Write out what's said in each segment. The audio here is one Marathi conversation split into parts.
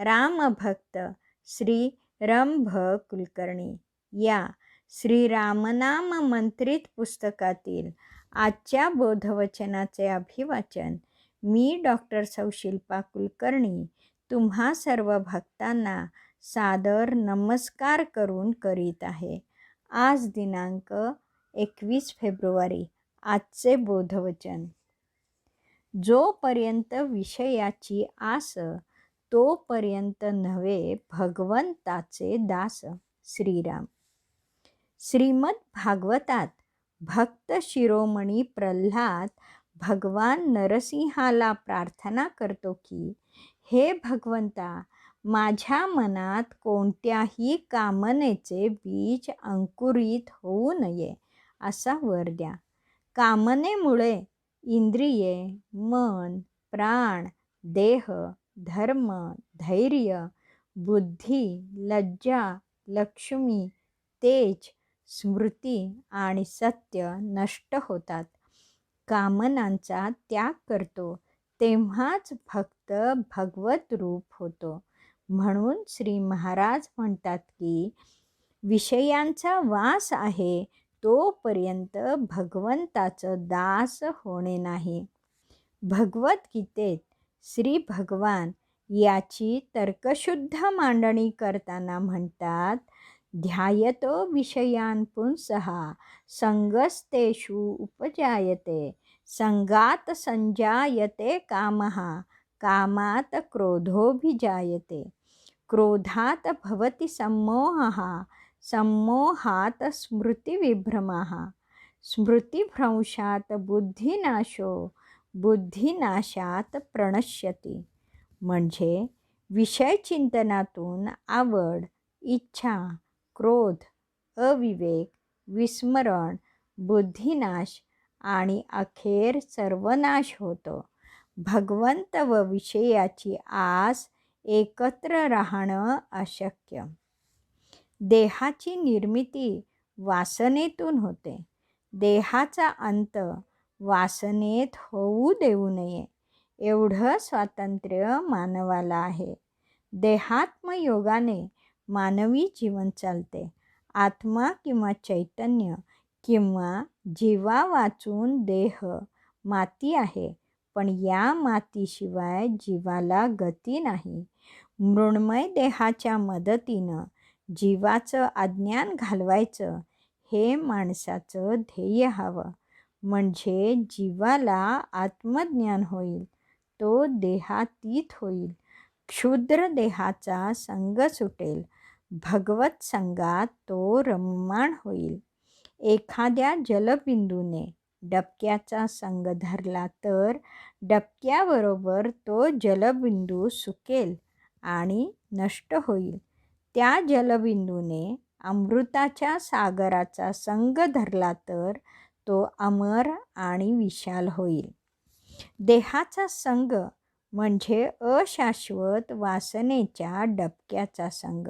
रामभक्त श्री रंभ कुलकर्णी या श्री रामनाम मंत्रित पुस्तकातील आजच्या बोधवचनाचे अभिवाचन मी डॉक्टर सौशिल्पा कुलकर्णी तुम्हा सर्व भक्तांना सादर नमस्कार करून करीत आहे. आज दिनांक एकवीस फेब्रुवारी आजचे बोधवचन. जोपर्यंत विषयाची आस तोपर्यंत नव्हे भगवंताचे दास श्रीराम. श्रीमद भागवतात भक्त शिरोमणी प्रल्हाद भगवान नरसिंहाला प्रार्थना करतो की हे भगवंता माझ्या मनात कोणत्याही कामनेचे बीज अंकुरित होऊ नये असा वर द्या. कामनेमुळे इंद्रिये मन प्राण देह धर्म धैर्य बुद्धी लज्जा लक्ष्मी तेज स्मृती आणि सत्य नष्ट होतात. कामनांचा त्याग करतो तेव्हाच भक्त भगवत रूप होतो. म्हणून श्री महाराज म्हणतात की विषयांचा वास आहे तोपर्यंत भगवंताचं दास होणे नाही. भगवद्गीतेत श्री भगवान याची तर्कशुद्ध मांडणी करताना म्हणतात ध्यायतो विषयान पुंसहा संगस्तेषु उपजायते संगात संजायते कामहा कामात क्रोधोभिजायते क्रोधात भवति सम्मोहः सम्मोहात् स्मृतिविभ्रमः स्मृतिभ्रंशात बुद्धिनाशो बुद्धिनाशात प्रणश्यती. म्हणजे विषय चिंतनातून आवड इच्छा क्रोध अविवेक विस्मरण बुद्धिनाश आणि अखेर सर्वनाश होतो. भगवंत व विषयाची आस एकत्र राहणं अशक्य. देहाची निर्मिती वासनेतून होते. देहाचा अंत वासनेत होऊ देऊ नये. एवढं स्वातंत्र्य मानवाला आहे. देहात्मयोगाने मानवी जीवन चालते. आत्मा किंवा चैतन्य किंवा जीवा वाचून देह माती आहे पण या मातीशिवाय जीवाला गती नाही. मृण्मय देहाच्या मदतीनं जीवाचं अज्ञान घालवायचं हे माणसाचं ध्येय हवं. म्हणजे जीवाला आत्मज्ञान होईल तो देहातीत होईल. क्षुद्र देहाचा संग सुटेल भगवत संगात तो रममाण होईल. एखाद्या जलबिंदूने डबक्याचा संग धरला तर डबक्याबरोबर तो जलबिंदू सुकेल आणि नष्ट होईल. त्या जलबिंदूने अमृताच्या सागराचा संग धरला तर तो अमर आणि विशाल होईल. देहाचा संग म्हणजे अशाश्वत वासनेच्या डबक्याचा संग.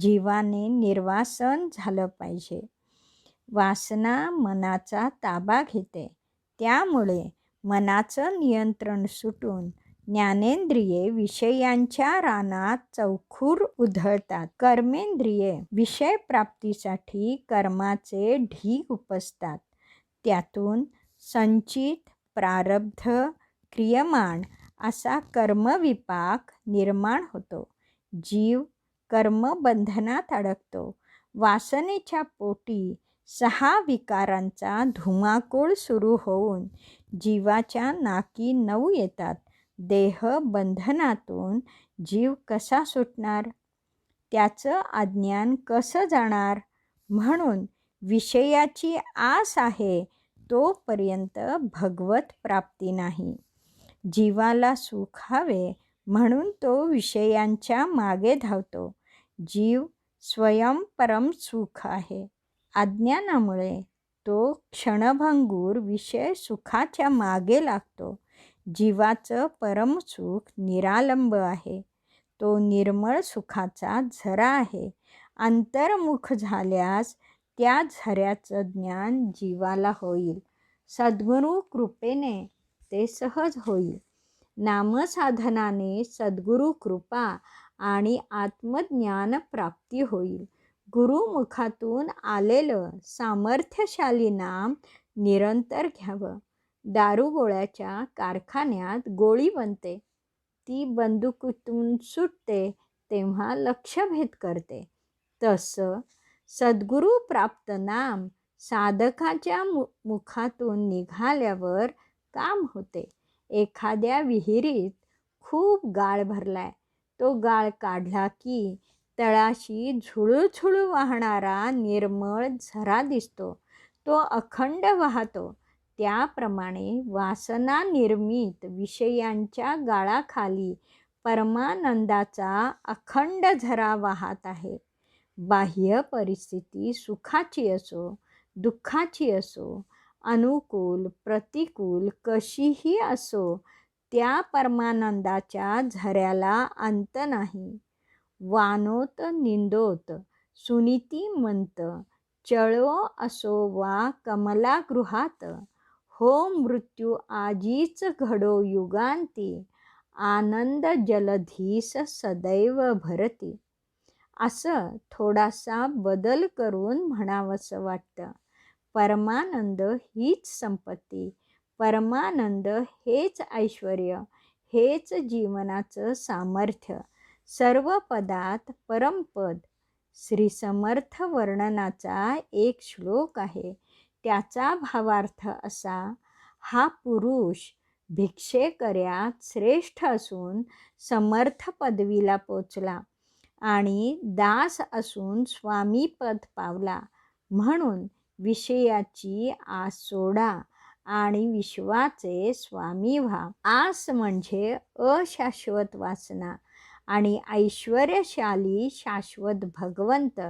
जीवाने निर्वासन झालं पाहिजे. वासना मनाचा ताबा घेते. त्यामुळे मनाचं नियंत्रण सुटून ज्ञानेंद्रिये विषयांच्या रानात चौखूर उधळतात. कर्मेंद्रिये विषय प्राप्तीसाठी कर्माचे ढीग उपसतात. त्यातून संचित प्रारब्ध क्रियमाण असा कर्मविपाक निर्माण होतो. जीव कर्मबंधनात अडकतो. वासनेच्या पोटी सहा विकारांचा धुमाकूळ सुरू होऊन जीवाच्या नाकी नऊ येतात. देह बंधनातून जीव कसा सुटणार? त्याचं अज्ञान कसं जाणार? म्हणून विषयाची आस आहे तोपर्यंत भगवत प्राप्ती नाही. जीवाला सुख हवे म्हणून तो विषयांच्या मागे धावतो. जीव स्वयं परम सुख आहे. अज्ञानामुळे तो क्षणभंगूर विषय सुखाच्या मागे लागतो. जीवाचं परमसुख निरालंब आहे. तो निर्मळ सुखाचा झरा आहे. अंतर्मुख झाल्यास त्या झऱ्याचं ज्ञान जीवाला होईल. सद्गुरू कृपेने ते सहज होईल. नामसाधनाने सद्गुरू कृपा आणि आत्मज्ञान प्राप्ती होईल. गुरुमुखातून आलेलं सामर्थ्यशाली नाम निरंतर घ्यावं. दारुगोळ्याच्या कारखान्यात गोळी बनते. ती बंदुकीतून सुटते तेव्हा लक्षभेद करते. तसं सद्गुरू प्राप्त नाम साधकाच्या मु मुखातून निघाल्यावर काम होते. एखाद्या विहिरीत खूप गाळ भरलाय. तो गाळ काढला की तळाशी झुळूझुळू वाहणारा निर्मळ झरा दिसतो. तो अखंड वाहतो. त्याप्रमाणे वासना निर्मित विषयांच्या गाळाखाली परमानंदाचा अखंड झरा वाहत आहे. बाह्य परिस्थिती सुखाची असो दुःखाची असो अनुकूल प्रतिकूल कशीही असो त्या परमानंदाच्या झऱ्याला अंत नाही. वानोत निंदोत सुनीती मंत चळो असो वा कमलागृहात हो मृत्यू आजीच घडो युगांती आनंद जलधीस सदैव भरती. असं थोडासा बदल करून म्हणावंसं वाटतं. परमानंद हीच संपत्ती. परमानंद हेच ऐश्वर हेच जीवनाचं सामर्थ्य. सर्व पदात परमपद. श्री समर्थ वर्णनाचा एक श्लोक आहे. त्याचा भावार्थ असा हा पुरुष भिक्षेकऱ्यात श्रेष्ठ असून समर्थ पदवीला पोचला. आणि दास असून स्वामीपद पावला. म्हणून विषयाची आस सोडा आणि विश्वाचे स्वामी व्हा. आस म्हणजे अशाश्वत वासना आणि ऐश्वर्यशाली शाश्वत भगवंत.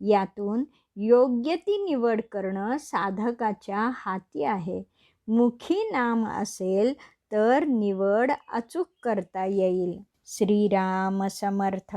यातून योग्य ती निवड करणं साधकाच्या हाती आहे. मुखी नाम असेल तर निवड अचूक करता येईल. श्रीराम समर्थ.